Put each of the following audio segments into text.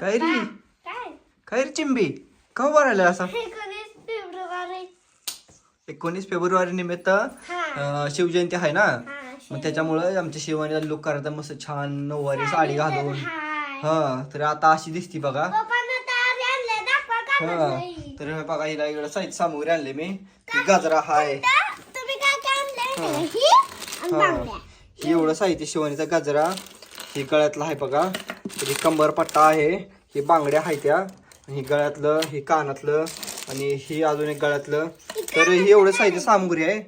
काय रे काय? काय रे चिंबी का उभा राहिला असा? एकोणीस फेब्रुवारी. एकोणीस फेब्रुवारी निमित्त हा. अं, शिवजयंती आहे ना? हा मग त्याच्यामुळं आमच्या शिवानीला लुक करायचा मस्त छान नऊवारी साडी घालून. हाय. हा तर आता अशी दिसती बघा. पप्पानं तयारी आणले दाखवा का हा नाही तर हे बघा हिला इकडे साहित्य सामुग्री आणले मी. ही गाजरा हाय. तुम्ही काय काय आणले ही. आणि हा. बांगड्या. ही एवढं साहित्य शिवानीचा गजरा. ही गळ्यातला आहे बघा. ही कंबरपट्टा आहे ही बांगड्या आहेत त्या ही गळ्यातलं ही कानातलं आणि ही अजून एक गळ्यातलं. तर ही एवढं साहित्य सामुग्री आहे.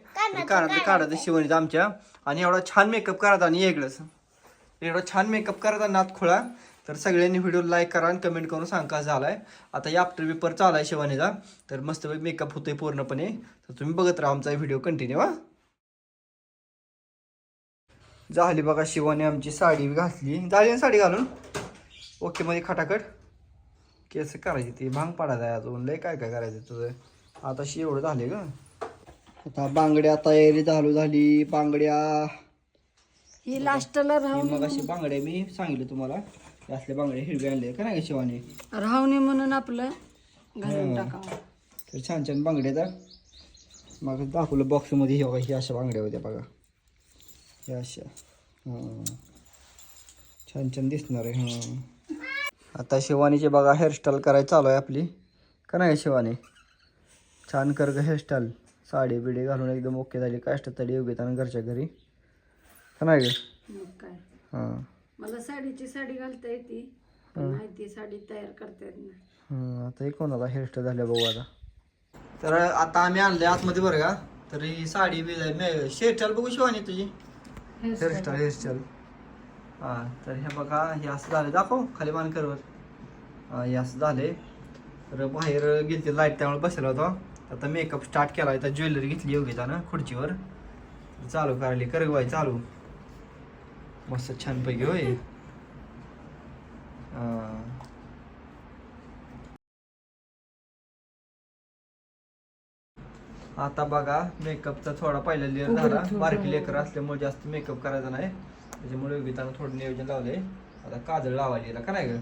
कानातलं काढायचं शिवणीचं आमच्या. आणि एवढा छान मेकअप करायचा आणि वेगळंच. एवढा छान मेकअप करायचा नात खोळा. तर सगळ्यांनी व्हिडिओ लाईक करा आणि कमेंट करून सांगा झाला झालाय. आता या आफ्टर पेपर चालू आहे शिवानीचा तर मस्त मेकअप होतोय पूर्णपणे. तर तुम्ही बघत राहा आमचा व्हिडिओ कंटिन्यू हा. झाली बघा शिवाने आमची साडी घातली. झाली ना साडी घालून? ओके मध्ये खटाखट. केस करायची ती भांग पाडायचा आहे अजून लय काय काय करायचं तुझं? आता शी एवढं झाले ग. आता बांगड्या तयारी चालू झाली बांगड्या. ही लास्टला राहून मग अशी बांगड्या मी सांगितलं तुम्हाला हे असल्या बांगड्या हिरव्या आणले का नाही का शिवाने? राहुणे म्हणून आपलं घालून हा. टाकावं. तर छान छान बांगड्या तर मग दाखवलं बॉक्समध्ये हे बघा ही अशा बांगड्या होत्या बघा. ह्या अशा. हां. छान छान दिसणार आहे हां. आता शिवानीचे बघा हेअरस्टाईल करायची चालू आहे आपली. का नाही शिवानी? छान कर ग हेअरस्टाईल साडी बिडी घालून एकदम ओके झाली. काष्ट उभी आणि घरच्या घरी. का नाही ग? हां. मला साडीची साडी घालता येते पण नाही ती साडी तयार करता येत नाही. आता हे कोणाला हेअरस्टाईल झाल्या बघू आता. तर आता आम्ही आणले आतमध्ये बरं का? तर ही साडी बी हेअरस्टाईल बघू शिवानी तुझी. हेअरस्टाईल हेअरस्टाईल हां तर हे बघा हे असं झालं दाखव खाली मानकरवर. हां हे असं झाले तर बाहेर गेलते लाइट त्यामुळे बसला होता. आता मेकअप स्टार्ट केला आता ज्वेलरी घेतली योगितानं खुर्चीवर. चालू करायली. कर बाई चालू. मस्त छानपैकी होय. हां. आता बघा मेकअपचा थोडा पहिला लेअर झाला. बारकी लेकर असल्यामुळे जास्त मेकअप करायचा नाही. त्याच्यामुळे योगितानं थोडं नियोजन लावलंय. आता काजळ लावायला याला का नाही ग?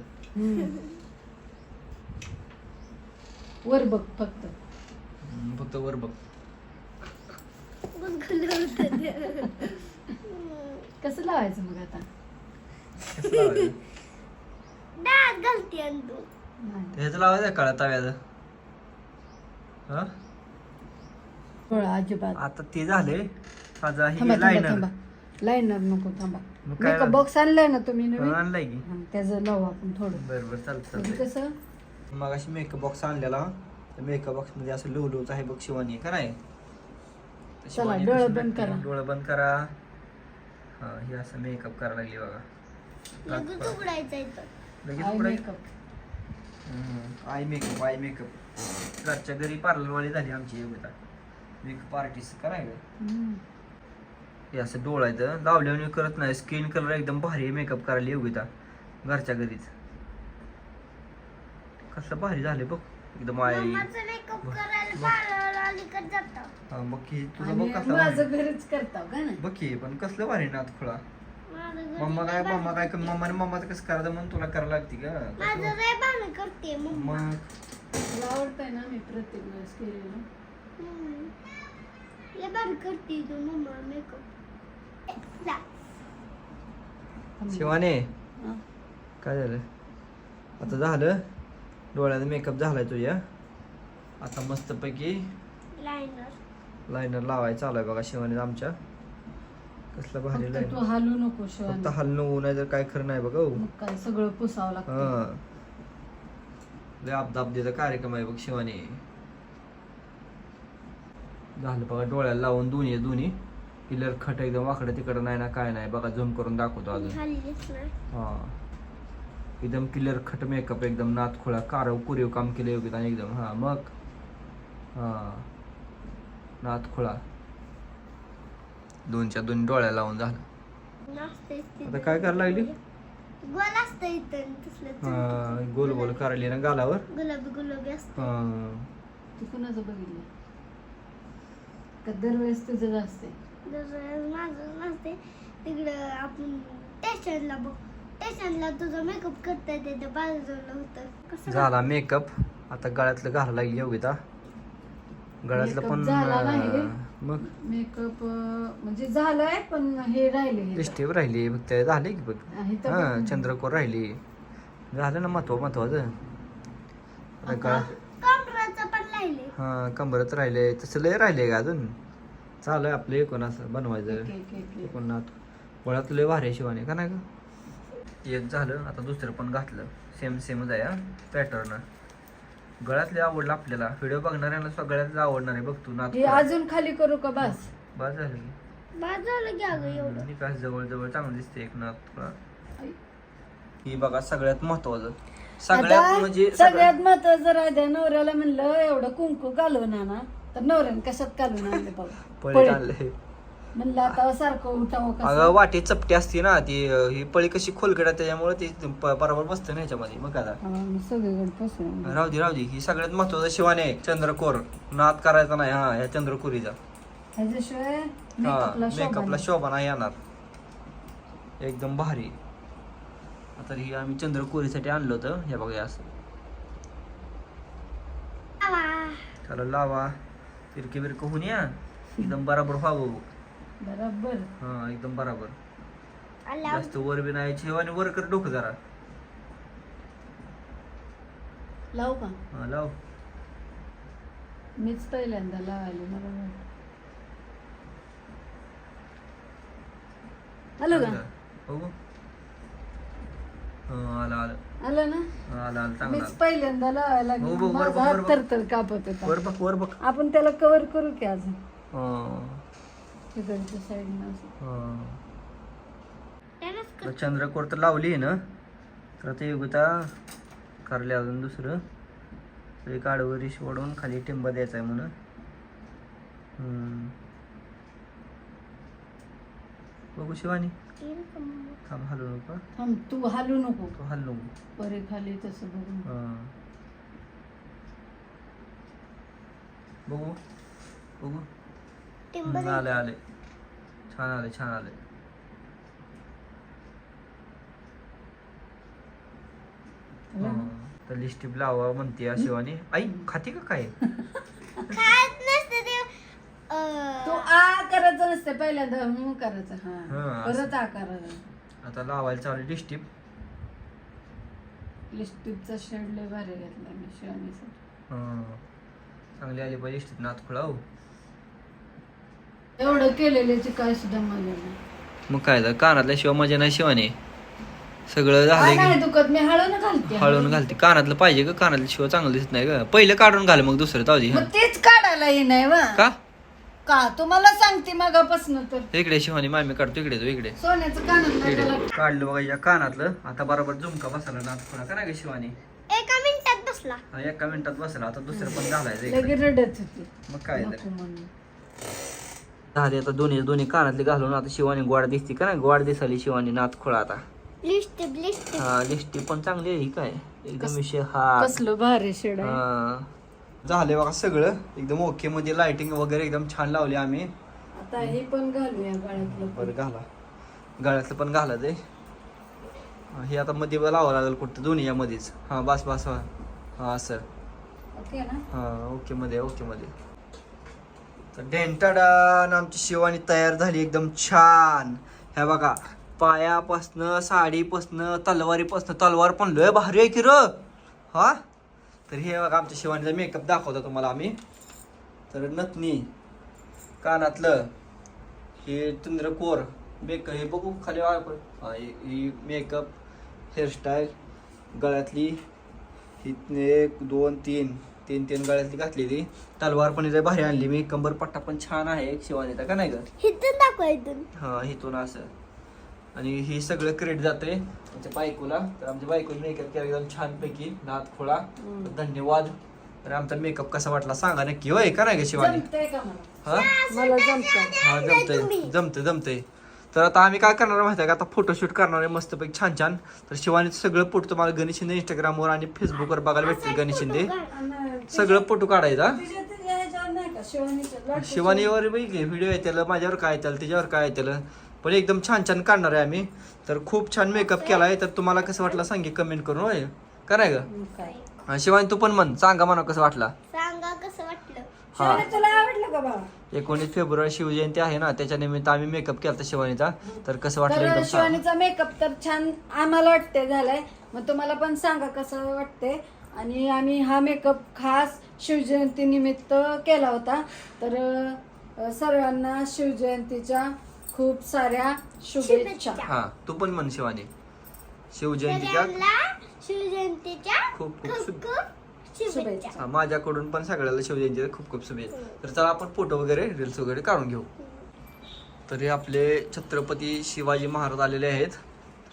वर बघ फक्त. हम्म, फक्त वर बघ. कसं लावायचं मग आता? कसं लावायचं? डाळ घालते आणि तू. नाही. ह्याचं लावायचं काळा तव्याचं. हा? फळं अजिबात. आता ते झाले आता थांबा हे थांबा थांबा. लाईनर नको थांबा. मग काय मेकअप बॉक्स आणलाय ना तुम्ही नवीन? आणलाय की. हा, त्याचं लावू आपण थोडं. बरं बरं चालतं म्हणजे कसं? मग अशी मेकअप बॉक्स आणलेला. तर मेकअप बॉक्समध्ये असं लुलूच आहे बघ शिवानी तर चला, शिवानी डोळं कशी बंद? करा. डोळं बंद करा. हा हे असं मेकअप करायला लागली बघा. लगेच उघडायचं इथं. लगेच eye makeup eye makeup eye makeup घरच्या घरी पार्लरवाली झाली आमची योगिता. मेकअप आर्टिस्ट कराय का हे असं डोळायचं. लावल्याने करत नाही. स्किन कलर एकदम भारी मेकअप करायला योगिता घरच्या घरीच. कसं भारी झाले बघ. एकदम बघ. की. तुझं बघ आणि कसं. घरीच करता बघ की पण कसलं भारी नाथ खुळा. मम्मा काय मम्मा काय भांडण मम्माने मम्माचं कसं करायचं म्हणून तुला करायला लागते का मम्मा. मग तुला आवडतंय ना मी प्रत्येक वेळेस केलेलं? हम्म. लय भारी करते तू मम्मा मेकअप शिवाने. काय झालं? आता झालं. डोळ्याचा मेकअप झालाय तुझ्या. आता मस्तपैकी लायनर लायनर लावायचं चालू आहे बघा शिवाने आमच्या. कसलं भारी फक्त तू लाईन हालू नको फक्त शिवानी हलणं होऊ नाही तर काय खरं नाही बघा हो. मग काय सगळं पुसावं लागतं. हा. लय अपदाबदीचा कार्यक्रम आहे बघ शिवानी. झालं बघा डोळ्याला लावून दोन्ही दोन्ही. किलर खट एकदम वाकडं तिकडं नाही ना काय नाही. बघा झूम करून दाखवतो अजून. हा. एकदम क्लिअर खट मेकअप एकदम नाथ खोळा कारव कुरीव काम केले योगित आणि एकदम. हा मग? हा. नाथ खोळा. दोनच्या दोन डोळ्या लावून झालं. आता काय करायला लागली? गोल असतं इथं हा गोल गोल करायली ना गालावर? गुलाबी गुलाबी असतं. हा. तू कुणाचं बघितलं? का दरवेळेस तुझं असते जसं माझं नसते तिकडं आपण स्टेशनला बघ. स्टेशनला तुझा मेकअप करता येते ते बाजूला होतं. कसं झाला मेकअप आता गळ्यातलं घालायला लागली योगिता गळ्यातलं Makeup पण झाला नाही. अं, मग? मेकअप म्हणजे झालंय पण हे राहिले हे. राहिली बघ ते झाले की बघ. तर हा बघ. चंद्रकोर राहिली. झालं ना महत्त्व महत्वाचं आता गळा काउंटरचं पण राहिले. हा कंबरत राहिले. तसं लय राहिले का अजून. चालू आहे आपलं एकूण असं बनवायचं. एक- एक- एक- एक. एकूण वळात लय भारी शिवाने का नाही का एक झालं आता दुसरं पण घातलं. सेम सेमच आहे पॅटर्न गळ्यातले आवडलं आपल्याला. व्हिडिओ बघणाऱ्यांना सगळ्यात आवडणार आहे बघ तू नात अजून खाली करू का बस? बस झालं की. झालं एवढं. ही काय जवळ जवळ चांगलं दिसते एक नात तुला. ही बघा सगळ्यात महत्वाचं. सगळ्यात म्हणजे सगळ्यात महत्वाचं राहत्या नवऱ्याला म्हणलं एवढं कुंकू घालून आणा. तर नवऱ्याने कशात घालून आणले म्हणलं आता सारखं उठावं अगं वाटी चपटी असते ना ती अं, ही पळी कशी खोलकडा त्याच्यामुळे ती प- बरोबर बसतं ना ह्याच्यामध्ये मग आता. हा, मग सगळीकडे पसरून राहू दे राहू दे. ही सगळ्यात महत्वाचं शिवाने आहे चंद्रकोर. नाद करायचा नाही हा या चंद्रकोरीचा. ह्याच्याशिवाय हा मेकअपला शोभा मेकअपला नाही. शोभा नाही येणार. एकदम भारी. आता ही आम्ही चंद्रकोरीसाठी आणलं होतं हे बघा हे असं. त्याला लावा. तिरके बिरके होऊन या. एकदम बराबर व्हावं बरोबर. हा एकदम बराबर. जास्त वर बी नाही शिवाने वर कर डोकं जरा. लावू का? हा लाव. मीच पहिल्यांदा लावायला मला वाटलं. आलं का? बघू. हा आलं आलं. आलं ना? हा, आलं आलं. चांगलं मीच आलं. पहिल्यांदा लावायला हो, लागली. बघ, वर माझा बघ, हात वर बघ. तरतर कापत होता. वर बघ वर बघ. आपण त्याला कव्हर करू की अजून? हा, तिकडच्या साईडनं हा. तर चंद्रकोर तर लावली ना? तर आता योगिता करले अजून दुसरं. तर एक आडवं रिश ओढून खाली टिंबा द्यायचा आहे म्हणून. हम्म. बघू शिवानी? थांब हलू नको. थांब तू हालू नको. तो हलू नको. परे खाली तसं हा. बघू. बघू. हम्म, आले आले. छान आले छान आले. तर लिस्टिप लावा म्हणते शिवानी. आई खाती का काय खात नसते ते अं, तू आ करायचं नसतं पहिल्यांदा हम्म करायचं. हा. हा, परत आ करायचं आता लावायला चालू लिस्टिप लिस्टिपचा शेड लय भारी घेतला मी शिवानीसाठी चांगली आली पाहिजे लिस्टिप नात खुळाव एवढं केलेल्याची काय सुद्धा नाही. मग काय तर कानातल्या शिवा मजा नाही शिवाने. सगळं काय झालं नाही दुखत मी हळून घालते. हळून घालते. कानातलं पाहिजे का कानातलं शिवा चांगलं दिसत नाही का पहिलं काढून घाल मग दुसरं तावजी मग तेच काढायला ये नाही वा. का? का? तुम्हाला सांगते मगापासून तर. इकडे शिवानी मामी काढतो इकडे तो इकडे. सोन्याचं इकडे. काढलं बघा या कानातलं. आता बरोबर झुमका बसला नात खुळा का नाही का शिवानी. एका मिनिटात बसला. हा, एका मिनिटात बसला. आता दुसरं पण घालायचं इकडे. रडत होती. मग काय तर. नको म्हणून झाले आता दोन्ही दोन्ही कानातले घालून. आता शिवानी गोड दिसते का नाही? गोड दिसाली शिवानी नात खोळा आता. लिस्ट लिस्ट हा लिस्टी पण चांगली आहे ही काय? एकदम विषय हा कसलं भारी शेड आहे. हा. झाले बघा सगळं. एकदम ओके मध्ये लाइटिंग वगैरे एकदम छान लावली आम्ही. आता हे पण घालूया गळ्यातलं बरं घाला. गळ्यातलं पण घाला ते. हा, हे आता मध्ये लावावं लागेल कुठं? दोन्ही यामध्येच. हा बस बस हा. हा सर ओके ना? हा ओके मध्ये ओके मध्ये. तर डेंटाडान आमची शिवानी तयार झाली एकदम छान. ह्या बघा पायापासनं साडीपासनं तलवारीपासनं तलवार पण लय भारी आहे की र. हा? तर हे बघा आमच्या शिवानीचा मेकअप दाखवतो तुम्हाला आम्ही. तर नथनी कानातलं हे चंद्रकोर बेक हे बघू खाली हा, मेकअप हेअरस्टाईल गळ्यातली ही एक दोन तीन तीन तीन गळ्यातली घातली ती तलवार पण इथे भारी आणली मी. कंबर पट्टा पण छान आहे शिवानीचा का नाही ग? इथून दाखवा इथून हा इथून असं. आणि हे सगळं क्रेडिट जाते आमच्या बायकोला. तर आमच्या बायकोने मेकअप केला एकदम छानपैकी नाथ खोळा. धन्यवाद. तर आमचा मेकअप कसा वाटला सांगा नक्की. होय का नाही शिवानी? हा? हा जमतंय. जमतंय जमतंय. तर आता आम्ही काय करणार माहिती आहे का? आता फोटोशूट करणार आहे मस्तपैकी छान छान. तर शिवानी सगळं फोटो तुम्हाला गणेश शिंदे इंस्टाग्रामवर आणि फेसबुकवर बघायला भेटतील गणेश शिंदे. सगळं फोटो काढायचा शिवानीवर बघ व्हिडिओ आहे त्याला माझ्यावर काय त्याला तिच्यावर काय त्याला पण एकदम छान छान काढणार आहे आम्ही. तर खूप छान मेकअप केला आहे तर तुम्हाला कसं वाटलं सांगे कमेंट करून होय? का ग? मग काय? हा, शिवानी तू पण म्हण. सांगा म्हणा कसं वाटला. सांगा कसं वाटलं? हा. शिवानी, तुला आवडलं का बाबा? एकोणीस फेब्रुवारी शिवजयंती आहे ना त्याच्या निमित्त आम्ही मेकअप केला शिवानीचा. तर कसं वाटलं एकदम. शिवानीचा मेकअप तर छान आम्हाला वाटते झालाय. मग तुम्हाला पण सांगा कसं वाटते आणि आम्ही हा मेकअप खास शिवजयंती निमित्त केला होता. तर सर्वांना शिवजयंतीच्या खूप साऱ्या शुभेच्छा. हा तू पण म्हण शिवानी. शिवजयंतीच्या सगळ्यांना शिवजयंतीच्या खूप खूप खूप शुभ खूप शुभेच्छा. हा, माझ्याकडून पण सगळ्याला शिवजयंतीच्या खूप खूप शुभेच्छा. तर चला आपण फोटो वगैरे रील्स वगैरे काढून घेऊ. तर हे आपले छत्रपती शिवाजी महाराज आलेले आहेत.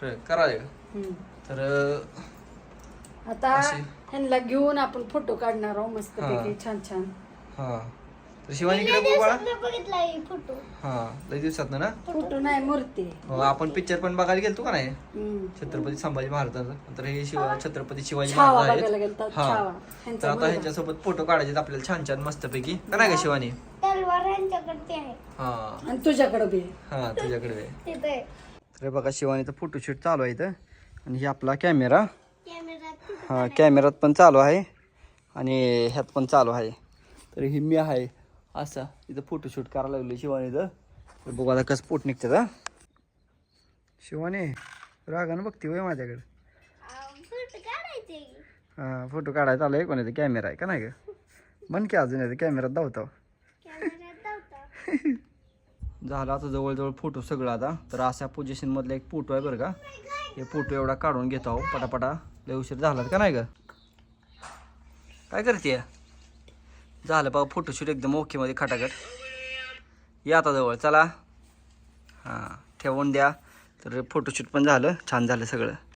तर करावे का? हम्म. तर आता अशी. ह्यांना घेऊन आपण फोटो काढणार आहोत मस्त हा. छान छान. हा. तर शिवानी इकडे बघू बाळा. बघितला ही फोटो. हा दिवसात ना? फोटो नाही मूर्ती. हो, आपण पिक्चर पण बघायला गेलतो का नाही. छत्रपती संभाजी महाराजांचा. तर हे शिव छत्रपती शिवाजी छावा महाराज बघायला आहेत गेलता हा तर ह्यांचा आता मुलगा. ह्यांच्यासोबत फोटो काढायचे आहेत आपल्याला छान छान मस्तपैकी. का नाही का शिवानी? तलवार यांच्याकडे आहे. हा. आणि तुझ्याकडे बी आहे. हा तुझ्याकडे आहे. तिथे तर बघा शिवानीचं फोटोशूट चालू आहे इथं. आणि ही आपला कॅमेरा कॅमेरा हा कॅमेरात पण चालू आहे. आणि ह्यात पण चालू आहे. तर ही मी आहे. असा. इथं फोटोशूट करायला लागलो शिवानीचं तर बघू आता कसं पोट निघतं का शिवानी रागानं बघते वय माझ्याकडे. फोटो काढायचे हा फोटो काढायचा आलाय कोणाचा कॅमेरा आहे का नाही का म्हण की अजून याचा कॅमेरात धावतो झालं आता जवळजवळ फोटो सगळं आता. तर अशा पोझिशन मधला एक फोटो आहे बरं का. हे फोटो एवढा काढून घेतो पटापटा. लय उशीर झाला का नाही का काय करते झालं बघा फोटोशूट एकदम ओकेमध्ये खटाखट. या आता जवळ चला. हां ठेवून द्या. तर फोटोशूट पण झालं छान झालं सगळं.